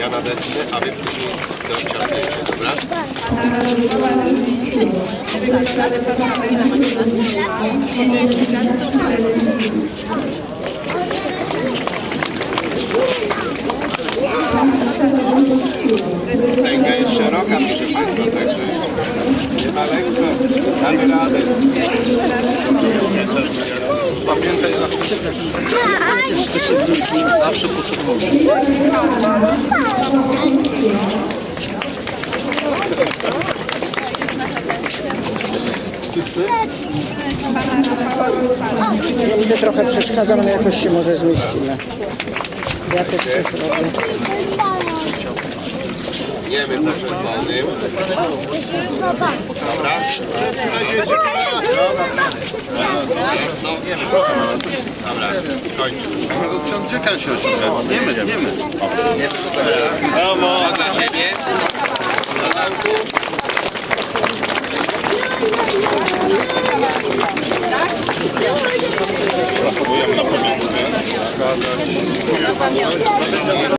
Ja nadetnę, a wy później dociągniecie, dobra? Stęga jest szeroka, proszę Państwa, także Pamiętaj na jesteście ludźmi zawsze potrzebujemy. Wszyscy? Ja widzę trochę przeszkadzam, ale jakoś się może zmieścimy. Ja też coś robię. Jemy po czerwonym. Dobra? No, jemy. Dobra, kończę. Czekaj się osiąga. Nie my, nie my. Brawo! To dla Ciebie. Do domku.